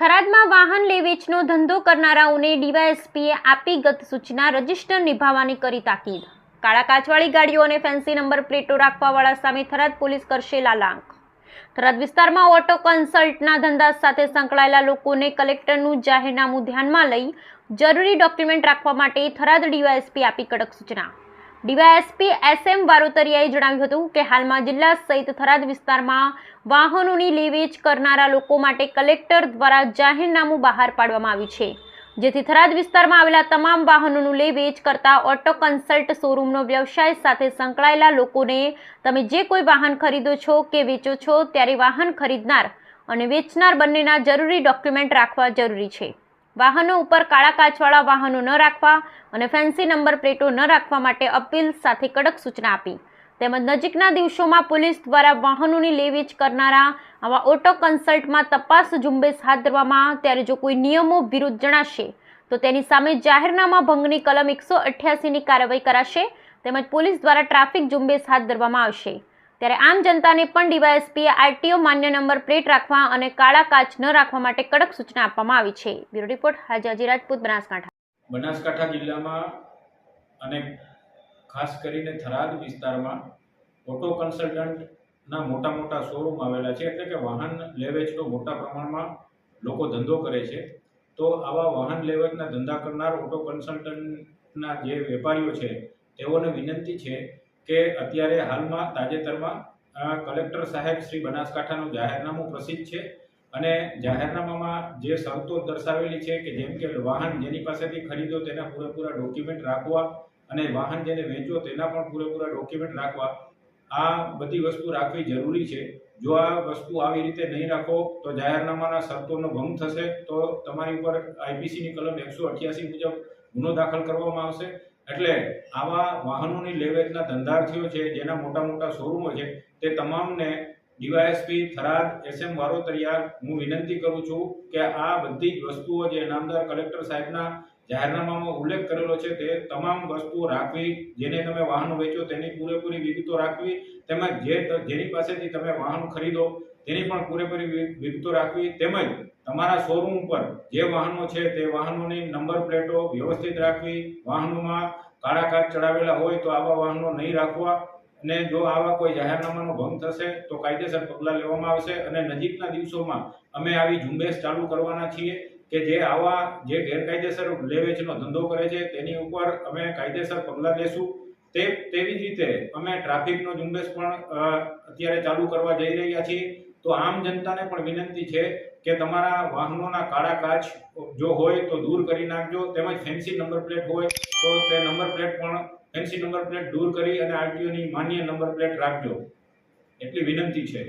થરાદમાં વાહન લે વેચનો ધંધો કરનારાઓને ડીવાયએસપીએ આપી ગત સૂચના રજિસ્ટર નિભાવવાની કરી તાકીદ. કાળા કાચવાળી ગાડીઓ અને ફેન્સી નંબર પ્લેટો રાખવાવાળા સામે થરાદ પોલીસ કરશે લાલાંક. થરાદ વિસ્તારમાં ઓટો કન્સલ્ટના ધંધા સાથે સંકળાયેલા લોકોને કલેક્ટરનું જાહેરનામું ધ્યાનમાં લઈ જરૂરી ડોક્યુમેન્ટ રાખવા માટે થરાદ ડીવાયએસપી આપી કડક સૂચના. ડીવાયએસપી એસ એમ વારોતરિયાએ જણાવ્યું હતું કે હાલમાં જિલ્લા સહિત થરાદ વિસ્તારમાં વાહનોની લે વેચ કરનારા લોકો માટે કલેક્ટર દ્વારા જાહેરનામું બહાર પાડવામાં આવ્યું છે. જેથી થરાદ વિસ્તારમાં આવેલા તમામ વાહનોનું લે વેચ કરતા ઓટો કન્સલ્ટ શોરૂમનો વ્યવસાય સાથે સંકળાયેલા લોકોને તમે જે કોઈ વાહન ખરીદો છો કે વેચો છો, ત્યારે વાહન ખરીદનાર અને વેચનાર બંનેના જરૂરી ડોક્યુમેન્ટ રાખવા જરૂરી છે. વાહનો ઉપર કાળા કાચવાળા વાહનો ન રાખવા અને ફેન્સી નંબર પ્લેટો ન રાખવા માટે અપીલ સાથે કડક સૂચના આપી. તેમજ નજીકના દિવસોમાં પોલીસ દ્વારા વાહનોની લે વેચ કરનારા આવા ઓટો કન્સલ્ટમાં તપાસ ઝુંબેશ હાથ ધરવામાં ત્યારે જો કોઈ નિયમો વિરુદ્ધ જણાશે, તો તેની સામે જાહેરનામા ભંગની કલમ એકસો અઠ્યાસીની કાર્યવાહી કરાશે તેમજ પોલીસ દ્વારા ટ્રાફિક ઝુંબેશ હાથ ધરવામાં આવશે. ત્યારે આમ જનતાને પણ ડીવાયએસપીએ આરટીઓ માન્ય નંબર પ્લેટ રાખવા અને કાળા કાચ ન રાખવા માટે કડક સૂચના આપવામાં આવી છે. Bureau report Hajaji Rajput Banaskantha. Banaskantha જિલ્લામાં અને ખાસ કરીને થરાદ વિસ્તારમાં ઓટો કન્સલ્ટન્ટના મોટા મોટા શોરૂમ આવેલા છે. એટલે કે વાહન લેવેચનો મોટા પ્રમાણમાં લોકો ધંધો કરે છે. તો આવા વાહન લેવેચના ધંધા કરનાર ઓટો કન્સલ્ટન્ટના જે વેપારીઓ છે, તેઓને વિનંતી છે કે અત્યારે હાલમાં તાજેતરમાં કલેક્ટર સાહેબ શ્રી બનાસકાંઠાનું જાહેરનામું પ્રસિદ્ધ છે અને જાહેરનામામાં જે શરતો દર્શાવેલી છે કે જેમ કે વાહન જેની પાસેથી ખરીદો તેના પૂરેપૂરા ડોક્યુમેન્ટ રાખવા અને વાહન જેને વેચો તેના પણ પૂરેપૂરા ડોક્યુમેન્ટ રાખવા, આ બધી વસ્તુ રાખવી જરૂરી છે. જો આ વસ્તુ આવી રીતે નહીં રાખો તો જાહેરનામાના શરતોનો ભંગ થશે તો તમારી ઉપર આઈપીસીની કલમ એકસો અઠ્યાસી મુજબ ગુનો દાખલ કરવામાં આવશે. એટલે આવા વાહનોની લેવેચના ધંધાર્થીઓ છે, જેના મોટા મોટા શોરૂમો છે, તે તમામને ડીવાયએસપી, થરાદ, એસએમ વારોતરિયા, હું વિનંતી કરું છું કે આ બધી જ વસ્તુઓ જે નામદાર કલેક્ટર સાહેબના જાહેરનામામાં ઉલ્લેખ કરેલો છે તે તમામ વસ્તુઓ રાખવી, જેને તમે વાહનો વેચો તેની પૂરેપૂરી વિગતો રાખવી, તેમજ જે જેની પાસેથી તમે વાહન ખરીદો તેની પણ પૂરેપૂરી વિગતો રાખવી, તેમજ તમારા શોરૂમ પર જે વાહનો છે તે વાહનોની નંબર પ્લેટો વ્યવસ્થિત રાખવી, વાહનોમાં કાળા કાચ ચડાવેલા હોય તો આવા વાહનો નહીં રાખવા, અને જો આવા કોઈ જાહેરનામાનો ભંગ થશે તો કાયદેસર પગલાં લેવામાં આવશે, અને નજીકના દિવસોમાં અમે આવી ઝુંબેશ ચાલુ કરવાના છીએ. કે જે આવા જે ગેરકાયદેસર લેવેચનો ધંધો કરે છે, તેની ઉપર અમે કાયદેસર પગલાં લેશું. તે, તેવી જ રીતે અમે ટ્રાફિકનો ઝુંબેશ પણ અત્યારે ચાલુ કરવા જઈ રહ્યા છીએ. તો આમ જનતાને પણ વિનંતી છે કે તમારા વાહનોના કાળા કાચ જો હોય તો દૂર કરી નાખજો. તેમજ ફેન્સી નંબર પ્લેટ હોય તો તે નંબર પ્લેટ પણ ફેન્સી નંબર પ્લેટ દૂર કરી અને આરટીઓની માન્ય નંબર પ્લેટ રાખજો. એટલી વિનંતી છે.